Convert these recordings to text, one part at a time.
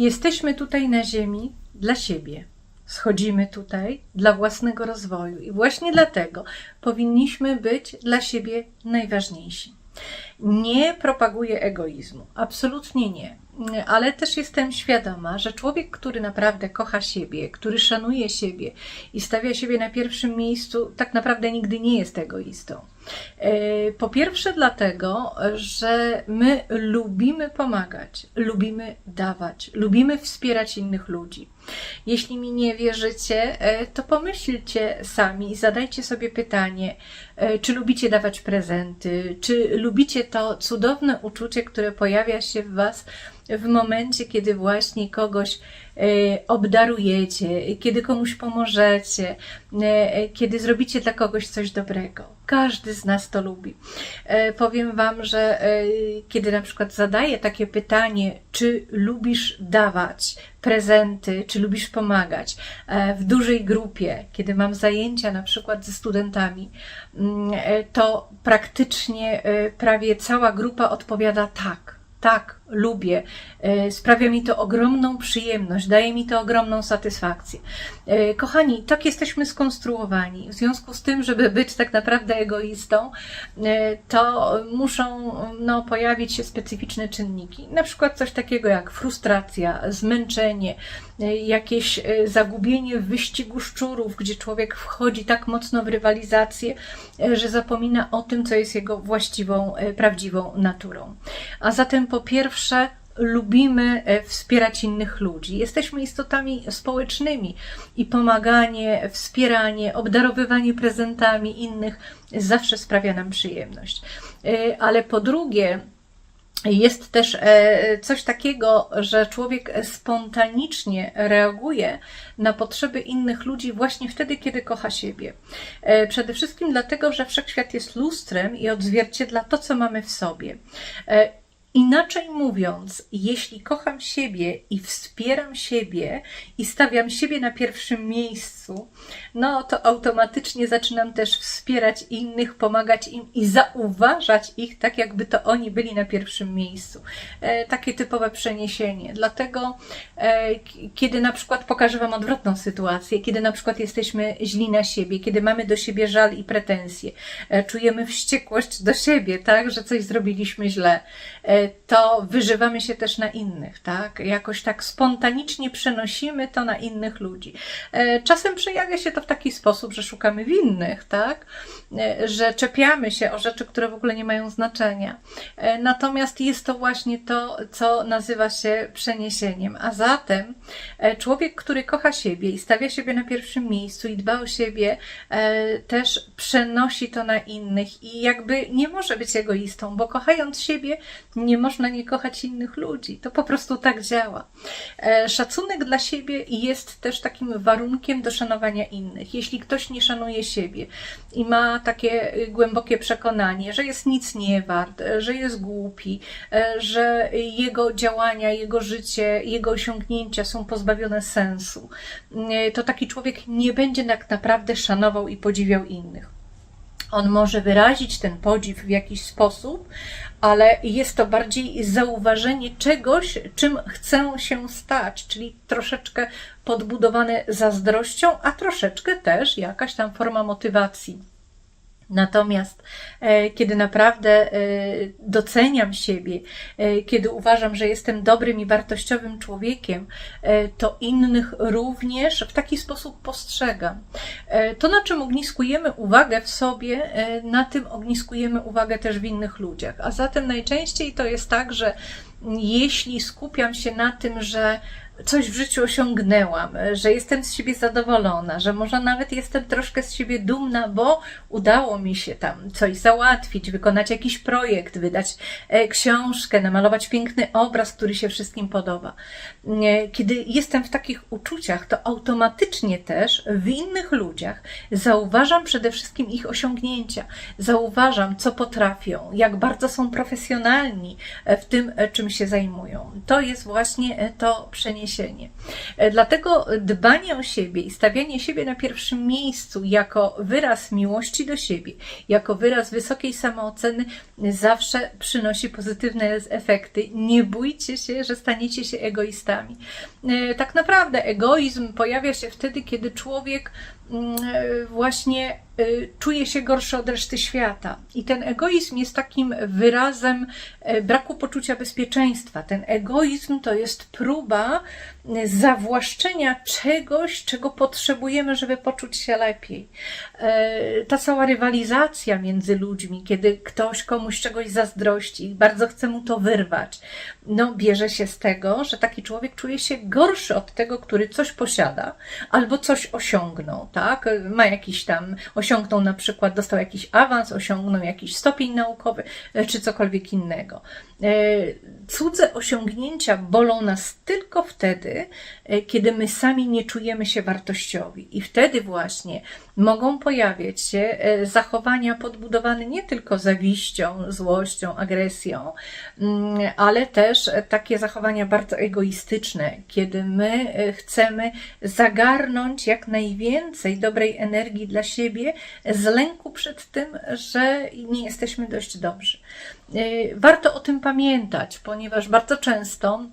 Jesteśmy tutaj na Ziemi dla siebie. Schodzimy tutaj dla własnego rozwoju i właśnie dlatego powinniśmy być dla siebie najważniejsi. Nie propaguję egoizmu, absolutnie nie, ale też jestem świadoma, że człowiek, który naprawdę kocha siebie, który szanuje siebie i stawia siebie na pierwszym miejscu, tak naprawdę nigdy nie jest egoistą. E, Po pierwsze, dlatego, że my lubimy pomagać, lubimy dawać, lubimy wspierać innych ludzi. Jeśli mi nie wierzycie, e, to pomyślcie sami zadajcie sobie pytanie, e, czy lubicie dawać prezenty, czy lubicie to cudowne uczucie, które pojawia się w Was w momencie, kiedy właśnie kogoś obdarujecie, kiedy komuś pomożecie, e, kiedy zrobicie dla kogoś coś dobrego. Każdy z nas to lubi. E, Powiem Wam, że e, kiedy na przykład zadaję takie pytanie, czy lubisz dawać prezenty, czy lubisz pomagać e, w dużej grupie, kiedy mam zajęcia na przykład ze studentami, mm, e, to praktycznie e, prawie cała grupa odpowiada tak. Tak, lubię. E, Sprawia mi to ogromną przyjemność, daje mi to ogromną satysfakcję. E, Kochani, tak jesteśmy skonstruowani. W związku z tym, żeby być tak naprawdę egoistą, e, to muszą no, pojawić się specyficzne czynniki. Na przykład coś takiego jak frustracja, zmęczenie, jakieś zagubienie w wyścigu szczurów, gdzie człowiek wchodzi tak mocno w rywalizację, że zapomina o tym, co jest jego właściwą, prawdziwą naturą. A zatem po pierwsze, lubimy e, wspierać innych ludzi. Jesteśmy istotami społecznymi i pomaganie, wspieranie, obdarowywanie prezentami innych zawsze sprawia nam przyjemność. E, Ale po drugie, jest też e, coś takiego, że człowiek spontanicznie reaguje na potrzeby innych ludzi właśnie wtedy, kiedy kocha siebie. Przede wszystkim dlatego, że wszechświat jest lustrem i odzwierciedla to, co mamy w sobie. Inaczej mówiąc, jeśli kocham siebie i wspieram siebie i stawiam siebie na pierwszym miejscu, no to automatycznie zaczynam też wspierać innych, pomagać im i zauważać ich tak, jakby to oni byli na pierwszym miejscu. E, takie typowe przeniesienie. Dlatego, e, kiedy na przykład pokażę Wam odwrotną sytuację, kiedy na przykład jesteśmy źli na siebie, kiedy mamy do siebie żal i pretensje, e, czujemy wściekłość do siebie, tak, że coś zrobiliśmy źle, e, to wyżywamy się też na innych, tak? Jakoś tak spontanicznie przenosimy to na innych ludzi. E, Czasem przejawia się to w taki sposób, że szukamy winnych, tak? E, Że czepiamy się o rzeczy, które w ogóle nie mają znaczenia. E, Natomiast jest to właśnie to, co nazywa się przeniesieniem. A zatem człowiek, który kocha siebie i stawia siebie na pierwszym miejscu i dba o siebie, też przenosi to na innych i jakby nie może być egoistą, bo kochając siebie, nie można nie kochać innych ludzi. To po prostu tak działa. E, Szacunek dla siebie jest też takim warunkiem do szanowania innych. Jeśli ktoś nie szanuje siebie i ma takie y, głębokie przekonanie, że jest nic nie wart, e, że jest głupi, e, że jego działania, jego życie, jego osiągnięcia są pozbawione sensu, to taki człowiek nie będzie tak naprawdę szanował i podziwiał innych. On może wyrazić ten podziw w jakiś sposób, ale jest to bardziej zauważenie czegoś, czym chcę się stać, czyli troszeczkę podbudowane zazdrością, a troszeczkę też jakaś tam forma motywacji. Natomiast e, kiedy naprawdę e, doceniam siebie, e, kiedy uważam, że jestem dobrym i wartościowym człowiekiem, to innych również w taki sposób postrzegam. To, na czym ogniskujemy uwagę w sobie, na tym ogniskujemy uwagę też w innych ludziach. A zatem najczęściej to jest tak, że jeśli skupiam się na tym, że coś w życiu osiągnęłam, że jestem z siebie zadowolona, że może nawet jestem troszkę z siebie dumna, bo udało mi się tam coś załatwić, wykonać jakiś projekt, wydać e, książkę, namalować piękny obraz, który się wszystkim podoba. Nie, Kiedy jestem w takich uczuciach, to automatycznie też w innych ludziach zauważam przede wszystkim ich osiągnięcia, zauważam, co potrafią, jak bardzo są profesjonalni e, w tym, e, czym się zajmują. To jest właśnie e, to przeniesienie E, Dlatego dbanie o siebie i stawianie siebie na pierwszym miejscu jako wyraz miłości do siebie, jako wyraz wysokiej samooceny zawsze przynosi pozytywne efekty. Nie bójcie się, że staniecie się egoistami. E, Tak naprawdę egoizm pojawia się wtedy, kiedy człowiek właśnie e, czuje się gorszy od reszty świata. I ten egoizm jest takim wyrazem e, braku poczucia bezpieczeństwa. Ten egoizm to jest próba e, zawłaszczenia czegoś, czego potrzebujemy, żeby poczuć się lepiej. E, Ta cała rywalizacja między ludźmi, kiedy ktoś komuś czegoś zazdrości i bardzo chce mu to wyrwać, no bierze się z tego, że taki człowiek czuje się gorszy od tego, który coś posiada albo coś osiągnął, tak? Ma jakiś tam, osiągnął na przykład, dostał jakiś awans, osiągnął jakiś stopień naukowy, e, czy cokolwiek innego. E, Cudze osiągnięcia bolą nas tylko wtedy, e, kiedy my sami nie czujemy się wartościowi. I wtedy właśnie mogą pojawiać się zachowania podbudowane nie tylko zawiścią, złością, agresją, mm, ale też takie zachowania bardzo egoistyczne, kiedy my chcemy zagarnąć jak najwięcej dobrej energii dla siebie z lęku przed tym, że nie jesteśmy dość dobrzy. Y, Warto o tym pamiętać, ponieważ bardzo często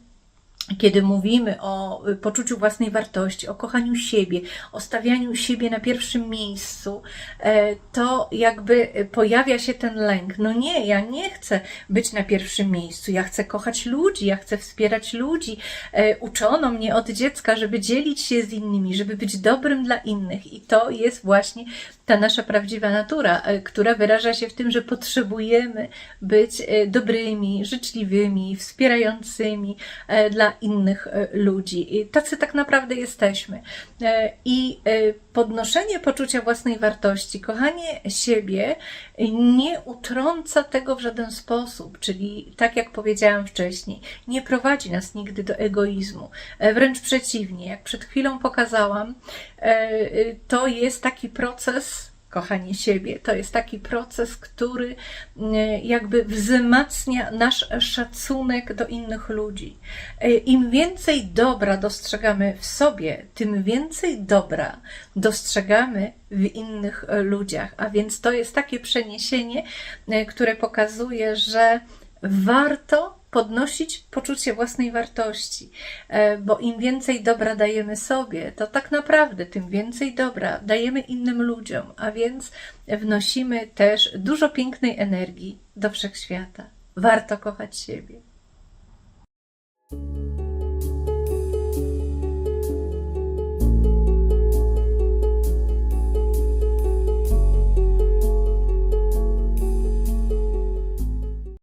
kiedy mówimy o y, poczuciu własnej wartości, o kochaniu siebie, o stawianiu siebie na pierwszym miejscu, e, to jakby pojawia się ten lęk. No nie, ja nie chcę być na pierwszym miejscu. Ja chcę kochać ludzi, ja chcę wspierać ludzi. E, Uczono mnie od dziecka, żeby dzielić się z innymi, żeby być dobrym dla innych. I to jest właśnie ta nasza prawdziwa natura, e, która wyraża się w tym, że potrzebujemy być dobrymi, życzliwymi, wspierającymi dla innych e, ludzi. I tacy tak naprawdę jesteśmy. E, I e, podnoszenie poczucia własnej wartości, kochanie siebie nie utrąca tego w żaden sposób, czyli tak jak powiedziałam wcześniej, nie prowadzi nas nigdy do egoizmu. Wręcz przeciwnie, jak przed chwilą pokazałam, to jest taki proces kochanie siebie. To jest taki proces, który e, jakby wzmacnia nasz szacunek do innych ludzi. E, Im więcej dobra dostrzegamy w sobie, tym więcej dobra dostrzegamy w innych ludziach. A więc to jest takie przeniesienie, e, które pokazuje, że warto podnosić poczucie własnej wartości, e, bo im więcej dobra dajemy sobie, to tak naprawdę tym więcej dobra dajemy innym ludziom, a więc wnosimy też dużo pięknej energii do wszechświata. Warto kochać siebie.